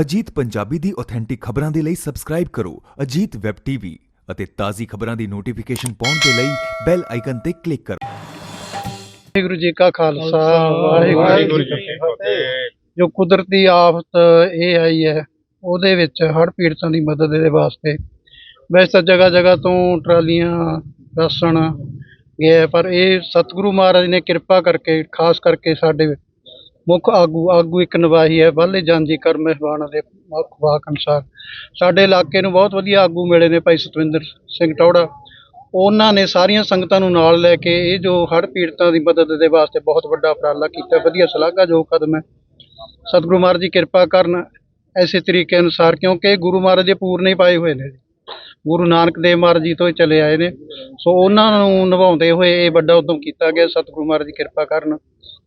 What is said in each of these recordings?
ਅਜੀਤ ਪੰਜਾਬੀ ਦੀ authentic ਖਬਰਾਂ ਦੇ ਲਈ ਸਬਸਕ੍ਰਾਈਬ ਕਰੋ ਅਜੀਤ ਵੈਬ ਟੀਵੀ ਅਤੇ ਤਾਜ਼ੀ ਖਬਰਾਂ ਦੀ ਨੋਟੀਫਿਕੇਸ਼ਨ ਪਾਉਣ ਦੇ ਲਈ ਬੈਲ ਆਈਕਨ ਤੇ ਕਲਿੱਕ ਕਰੋ। ਵਾਹਿਗੁਰੂ ਜੀ ਕਾ ਖਾਲਸਾ ਵਾਹਿਗੁਰੂ ਜੀ ਕੀ ਫਤਿਹ। ਜੋ ਕੁਦਰਤੀ ਆਫਤ ਇਹ ਆਈ ਹੈ ਉਹਦੇ ਵਿੱਚ ਹੜ੍ਹ ਪੀੜਤਾਂ ਦੀ ਮਦਦ ਦੇ ਵਾਸਤੇ ਵੈਸੇ ਤਾਂ ਜਗ੍ਹਾ ਜਗ੍ਹਾ ਤੋਂ ਟਰਾਲੀਆਂ ਰਾਸ਼ਨ ਗਿਆ ਹੈ, ਪਰ ਇਹ ਸਤਿਗੁਰੂ ਮਹਾਰਾਜ ਨੇ ਕਿਰਪਾ ਕਰਕੇ ਖਾਸ ਕਰਕੇ ਸਾਡੇ ਮੁੱਖ ਆਗੂ ਆਗੂ ਇੱਕ ਨਿਵਾਹੀ ਹੈ ਬਾਲੇ ਜਾਂਜੀ ਕਰ ਮਹਿਬਾਨ ਦੇ ਮੁੱਖ ਵਾਕ ਅਨੁਸਾਰ। ਸਾਡੇ ਇਲਾਕੇ ਨੂੰ ਬਹੁਤ ਵਧੀਆ ਆਗੂ ਮਿਲੇ ਨੇ ਭਾਈ ਸਤਵਿੰਦਰ ਸਿੰਘ ਟੌੜਾ। ਉਹਨਾਂ ਨੇ ਸਾਰੀਆਂ ਸੰਗਤਾਂ ਨੂੰ ਨਾਲ ਲੈ ਕੇ ਇਹ ਜੋ ਹੜ੍ਹ ਪੀੜਤਾਂ ਦੀ ਮਦਦ ਦੇ ਵਾਸਤੇ ਬਹੁਤ ਵੱਡਾ ਉਪਰਾਲਾ ਕੀਤਾ, ਵਧੀਆ ਸ਼ਲਾਘਾਯੋਗ ਕਦਮ ਹੈ। ਸਤਿਗੁਰੂ ਮਹਾਰਾਜ ਜੀ ਕਿਰਪਾ ਕਰਨ ਐਸੇ ਤਰੀਕੇ ਅਨੁਸਾਰ, ਕਿਉਂਕਿ ਗੁਰੂ ਮਹਾਰਾਜ ਦੇ ਪੂਰਨੇ ਪਾਏ ਹੋਏ ਨੇ। ਗੁਰੂ ਨਾਨਕ ਦੇਵ ਮਹਾਰਾਜ ਜੀ ਤੋਂ ਹੀ ਚਲੇ ਆਏ ਨੇ। ਸੋ ਉਹਨਾਂ ਨੂੰ ਨਿਭਾਉਂਦੇ ਹੋਏ ਇਹ ਵੱਡਾ ਉਦਮ ਕੀਤਾ ਗਿਆ। ਸਤਿਗੁਰੂ ਮਹਾਰਾਜ ਜੀ ਕਿਰਪਾ ਕਰਨ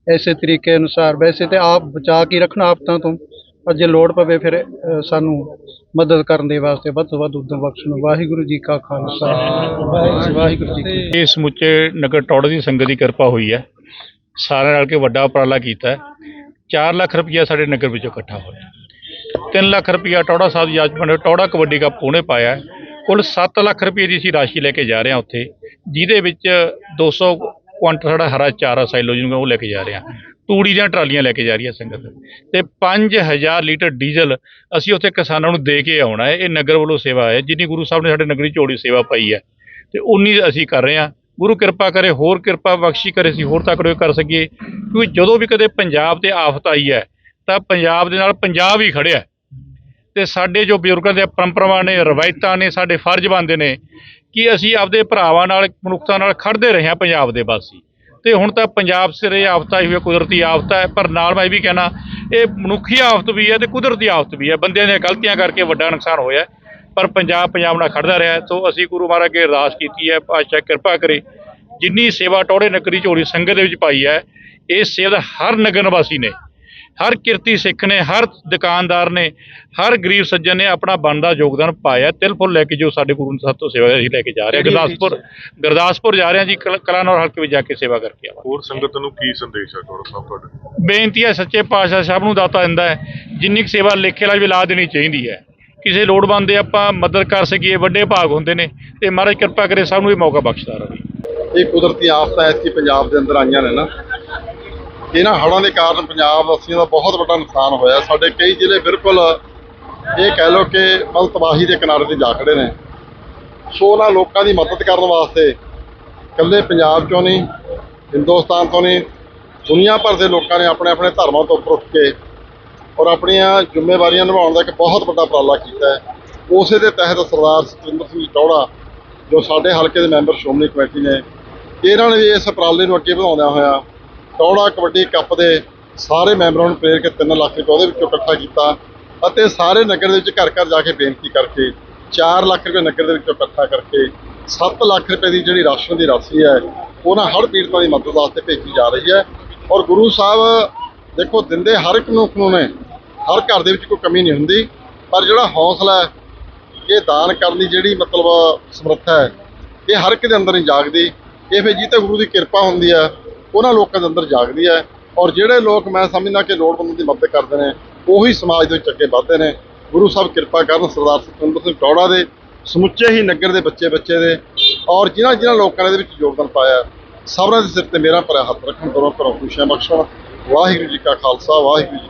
ਐਸੇ ਤਰੀਕੇ ਅਨੁਸਾਰ, ਵੈਸੇ ਤੇ ਆਪ ਬਚਾ ਕੇ ਰੱਖਣਾ ਆਫਤਾਂ ਤੋਂ, ਪਰ ਜੇ ਲੋੜ ਪਵੇ ਫਿਰ ਸਾਨੂੰ ਮਦਦ ਕਰਨ ਦੇ ਵਾਸਤੇ ਵੱਧ ਤੋਂ ਵੱਧ ਉਦਮ ਬਖਸ਼ਣ। ਵਾਹਿਗੁਰੂ ਜੀ ਕਾ ਖਾਲਸਾ। ਵਾਹਿਗੁਰੂ ਜੀ ਕੀ ਫਤਿਹ। ਇਹ ਸਮੁੱਚੇ ਨਗਰ ਟੌੜੇ ਦੀ ਸੰਗਤ ਦੀ ਕਿਰਪਾ ਹੋਈ ਹੈ। ਸਾਰਿਆਂ ਰਲ ਕੇ ਵੱਡਾ ਉਪਰਾਲਾ ਕੀਤਾ ਹੈ। 4 ਲੱਖ ਰੁਪਈਆ ਸਾਡੇ ਨਗਰ ਵਿੱਚੋਂ ਇਕੱਠਾ ਹੋਇਆ। 3 ਲੱਖ ਰੁਪਈਆ ਟੌੜਾ ਸਾਹਿਬ ਦੀ ਯਾਜਮਾਨ ਟੌੜਾ ਕਬੱਡੀ ਕੱਪ ਉਹਨੇ ਪਾਇਆ ਕੁੱਲ 7 ਲੱਖ ਰੁਪਏ ਦੀ ਅਸੀਂ ਰਾਸ਼ੀ ਲੈ ਕੇ ਜਾ ਰਹੇ ਹਾਂ ਉੱਥੇ, ਜਿਹਦੇ ਵਿੱਚ 200 ਕੁਆਂਟਲ ਸਾਡਾ ਹਰਾ ਚਾਰਾ ਸਾਈਲੋ ਜਿਹਨੂੰ ਉਹ ਲੈ ਕੇ ਜਾ ਰਹੇ। ਹਾਂ ਤੂੜੀ ਦੀਆਂ ਟਰਾਲੀਆਂ ਲੈ ਕੇ ਜਾ ਰਹੀ ਹੈ ਸੰਗਤ। ਤੇ 5000 ਲੀਟਰ ਡੀਜ਼ਲ ਅਸੀਂ ਉੱਥੇ ਕਿਸਾਨਾਂ ਨੂੰ ਦੇ ਕੇ ਆਉਣਾ ਹੈ। ਇਹ ਨਗਰ ਵੱਲੋਂ ਸੇਵਾ ਹੈ। ਜਿੰਨੀ ਗੁਰੂ ਸਾਹਿਬ ਨੇ ਸਾਡੇ ਨਗਰੀ ਝੋੜੀ ਸੇਵਾ ਪਾਈ ਹੈ। ਤੇ ਉਨੀ ਅਸੀਂ ਕਰ ਰਹੇ ਹਾਂ। ਗੁਰੂ ਕਿਰਪਾ ਕਰੇ, ਹੋਰ ਕਿਰਪਾ ਬਖਸ਼ੀ ਕਰੇ ਅਸੀਂ, ਹੋਰ ਤੱਕ ਕਰ ਸਕੀਏ। ਕਿਉਂਕਿ ਜਦੋਂ ਵੀ ਕਦੇ ਪੰਜਾਬ ਤੇ ਆਫਤ ਆਈ ਹੈ, ਤਾਂ ਪੰਜਾਬ ਦੇ ਨਾਲ ਪੰਜਾਬ ਹੀ ਖੜਿਆ ਹੈ। ਤੇ ਸਾਡੇ ਜੋ ਬਜ਼ੁਰਗਾਂ ਦੇ ਪਰੰਪਰਾਵਾਂ ਨੇ, ਰਵਾਇਤਾਂ ਨੇ, ਸਾਡੇ ਫਰਜ਼ ਬਣਦੇ ਨੇ ਕਿ ਅਸੀਂ ਆਪਦੇ ਭਰਾਵਾਂ ਨਾਲ, ਮਨੁੱਖਤਾ ਨਾਲ ਖੜਦੇ ਰਹੇ ਹਾਂ ਪੰਜਾਬ ਦੇ ਵਾਸੀ। ਤੇ ਹੁਣ ਤਾਂ ਪੰਜਾਬ ਸਿਰੇ ਆਫਤ ਹੀ ਹੋਈ ਕੁਦਰਤੀ ਆਫਤ ਹੈ, ਪਰ ਨਾਲ ਮੈਂ ਇਹ ਵੀ ਕਹਿਣਾ, ਇਹ ਮਨੁੱਖੀ ਆਫਤ ਵੀ ਹੈ ਤੇ ਕੁਦਰਤੀ ਆਫਤ ਵੀ ਹੈ। ਬੰਦਿਆਂ ਦੀਆਂ ਗਲਤੀਆਂ ਕਰਕੇ ਵੱਡਾ ਨੁਕਸਾਨ ਹੋਇਆ ਪਰ ਪੰਜਾਬ ਪੰਜਾਬ ਨਾਲ ਖੜਦਾ ਰਿਹਾ ਸੋ ਅਸੀਂ ਗੁਰੂ ਮਹਾਰਾਜ ਅੱਗੇ ਅਰਦਾਸ ਕੀਤੀ ਹੈ ਪਾਤਸ਼ਾਹ ਕਿਰਪਾ ਕਰੇ, ਜਿੰਨੀ ਸੇਵਾ ਟੋੜੇ ਨਕਰੀ ਝੋਲੀ ਸੰਗਤ ਦੇ ਵਿੱਚ ਪਾਈ ਹੈ ਇਸ ਸੇਵਾ ਦਾ ਹਰ ਨਗਰ ਨਿਵਾਸੀ ਨੇ ਹਰ ਕਿਰਤੀ ਸਿੱਖ ਨੇ ਹਰ ਦੁਕਾਨਦਾਰ ਨੇ ਹਰ ਗਰੀਬ ਸੱਜਣ ਨੇ ਆਪਣਾ ਬਣਦਾ ਯੋਗਦਾਨ ਪਾਇਆ। ਤਿਲ ਫੁੱਲ ਲੈ ਕੇ ਜੋ ਸਾਡੇ ਗੁਰੂ ਨੇ ਸਾਡੇ ਤੋਂ ਸੇਵਾ ਅਸੀਂ ਲੈ ਕੇ ਜਾ ਰਹੇ ਹਾਂ। ਗੁਰਦਾਸਪੁਰ ਗੁਰਦਾਸਪੁਰ ਜਾ ਰਹੇ ਹਾਂ ਜੀ ਕਲ- ਕਲਾਨੌਰ ਹਲਕੇ ਵਿੱਚ ਜਾ ਕੇ ਸੇਵਾ ਕਰਕੇ ਆਵਾਂਗੇ। ਹੋਰ ਸੰਗਤ ਨੂੰ ਕੀ ਸੰਦੇਸ਼ ਹੈ ਟੋੜਾ ਸਾਹਿਬ ਤੁਹਾਡੇ? ਬੇਨਤੀ ਹੈ ਸੱਚੇ ਪਾਤਸ਼ਾਹ ਸਭ ਨੂੰ ਦਾਤਾ ਦਿੰਦਾ ਹੈ ਜਿੰਨੀ ਕੁ ਸੇਵਾ ਲੇਖੇ ਨਾਲ ਵੀ ਲਾ ਦੇਣੀ ਚਾਹੀਦੀ ਹੈ। ਕਿਸੇ ਲੋੜਵੰਦ ਦੇ ਆਪਾਂ ਮਦਦ ਕਰ ਸਕੀਏ ਵੱਡੇ ਭਾਗ ਹੁੰਦੇ ਨੇ ਤੇ ਮਹਾਰਾਜ ਕਿਰਪਾ ਕਰੇ ਸਭ ਨੂੰ ਇਹ ਮੌਕਾ ਬਖਸ਼ਦਾ ਰਹੇ। ਇਹ ਕੁਦਰਤੀ ਆਫਤਾਂ ਐਤਕੀ ਪੰਜਾਬ ਦੇ ਅੰਦਰ ਆਈਆਂ ਨੇ ਨਾ ਇਹਨਾਂ ਹੜ੍ਹਾਂ ਦੇ ਕਾਰਨ ਪੰਜਾਬ ਵਾਸੀਆਂ ਦਾ ਬਹੁਤ ਵੱਡਾ ਨੁਕਸਾਨ ਹੋਇਆ। ਸਾਡੇ ਕਈ ਜ਼ਿਲ੍ਹੇ ਬਿਲਕੁਲ ਇਹ ਕਹਿ ਲਓ ਕਿ ਬਲ ਤਬਾਹੀ ਦੇ ਕਿਨਾਰੇ ਤੇ ਜਾ ਖੜੇ ਨੇ। ਸੋ ਉਹਨਾਂ ਲੋਕਾਂ ਦੀ ਮਦਦ ਕਰਨ ਵਾਸਤੇ ਇਕੱਲੇ ਪੰਜਾਬ ਚੋਂ ਨਹੀਂ, ਹਿੰਦੁਸਤਾਨ ਤੋਂ ਨਹੀਂ, ਦੁਨੀਆ ਭਰ ਦੇ ਲੋਕਾਂ ਨੇ ਆਪਣੇ ਆਪਣੇ ਧਰਮਾਂ ਤੋਂ ਉੱਪਰ ਉੱਠ ਕੇ ਔਰ ਆਪਣੀਆਂ ਜ਼ਿੰਮੇਵਾਰੀਆਂ ਨਿਭਾਉਣ ਦਾ ਇੱਕ ਬਹੁਤ ਵੱਡਾ ਉਪਰਾਲਾ ਕੀਤਾ ਹੈ। ਉਸੇ ਦੇ ਤਹਿਤ ਸਰਦਾਰ ਸਤਿੰਦਰ ਸਿੰਘ ਟੌੜਾ ਜੋ ਸਾਡੇ ਹਲਕੇ ਦੇ ਮੈਂਬਰ, ਸ਼੍ਰੋਮਣੀ ਕਮੇਟੀ ਨੇ, ਇਹਨਾਂ ਨੇ ਵੀ ਇਸ ਉਪਰਾਲੇ ਨੂੰ ਅੱਗੇ ਵਧਾਉਂਦਿਆਂ ਹੋਇਆ ਟੌੜਾ ਕਬੱਡੀ ਕੱਪ ਦੇ ਸਾਰੇ ਮੈਂਬਰਾਂ ਨੂੰ ਪ੍ਰੇਰ ਕੇ 3 ਲੱਖ ਰੁਪਏ ਉਹਦੇ ਵਿੱਚੋਂ ਇਕੱਠਾ ਕੀਤਾ ਅਤੇ ਸਾਰੇ ਨਗਰ ਦੇ ਵਿੱਚ ਘਰ ਘਰ ਜਾ ਕੇ ਬੇਨਤੀ ਕਰਕੇ 4 ਲੱਖ ਰੁਪਏ ਨਗਰ ਦੇ ਵਿੱਚੋਂ ਇਕੱਠਾ ਕਰਕੇ 7 ਲੱਖ ਰੁਪਏ ਦੀ ਜਿਹੜੀ ਰਾਸ਼ਨ ਦੀ ਰਾਸ਼ੀ ਹੈ, ਉਹਨਾਂ ਹੜ੍ਹ ਪੀੜਤਾਂ ਦੀ ਮਦਦ ਵਾਸਤੇ ਭੇਜੀ ਜਾ ਰਹੀ ਹੈ। ਔਰ ਗੁਰੂ ਸਾਹਿਬ, ਦੇਖੋ ਦਿੰਦੇ ਹਰ ਇੱਕ ਮਨੁੱਖ ਨੂੰ ਨੇ, ਹਰ ਘਰ ਦੇ ਵਿੱਚ ਕੋਈ ਕਮੀ ਨਹੀਂ ਹੁੰਦੀ, ਪਰ ਜਿਹੜਾ ਹੌਸਲਾ ਹੈ, ਇਹ ਦਾਨ ਕਰਨ ਦੀ ਜਿਹੜੀ ਮਤਲਬ ਸਮਰੱਥਾ ਹੈ, ਇਹ ਹਰ ਇੱਕ ਦੇ ਅੰਦਰ ਨਹੀਂ ਜਾਗਦੀ। ਇਹ ਫਿਰ ਜੀ ਤੇ ਗੁਰੂ ਦੀ ਕਿਰਪਾ ਹੁੰਦੀ ਹੈ ਉਹਨਾਂ ਲੋਕਾਂ ਦੇ ਅੰਦਰ ਜਾਗਦੀ ਹੈ ਔਰ ਜਿਹੜੇ ਲੋਕ ਮੈਂ ਸਮਝਦਾ ਕਿ ਲੋੜਵੰਦ ਦੀ ਮਦਦ ਕਰਦੇ ਨੇ, ਉਹੀ ਸਮਾਜ ਦੇ ਵਿੱਚ ਅੱਗੇ ਵੱਧਦੇ ਨੇ। ਗੁਰੂ ਸਾਹਿਬ ਕਿਰਪਾ ਕਰਨ ਸਰਦਾਰ ਸਤਿੰਦਰ ਸਿੰਘ ਟੌੜਾ ਦੇ ਸਮੁੱਚੇ ਹੀ ਨਗਰ ਦੇ ਬੱਚੇ ਬੱਚੇ ਦੇ ਔਰ ਜਿਨ੍ਹਾਂ ਜਿਨ੍ਹਾਂ ਲੋਕਾਂ ਨੇ ਇਹਦੇ ਵਿੱਚ ਯੋਗਦਾਨ ਪਾਇਆ ਸਭਨਾਂ ਦੇ ਸਿਰ ਤੇ ਮੇਰਾ ਭਰਾ ਹੱਥ ਰੱਖਣ ਦੋਨੋਂ ਘਰੋਂ ਖੁਸ਼ੀਆਂ ਬਖਸ਼ਣ। ਵਾਹਿਗੁਰੂ ਜੀ ਕਾ ਖਾਲਸਾ, ਵਾਹਿਗੁਰੂ ਜੀ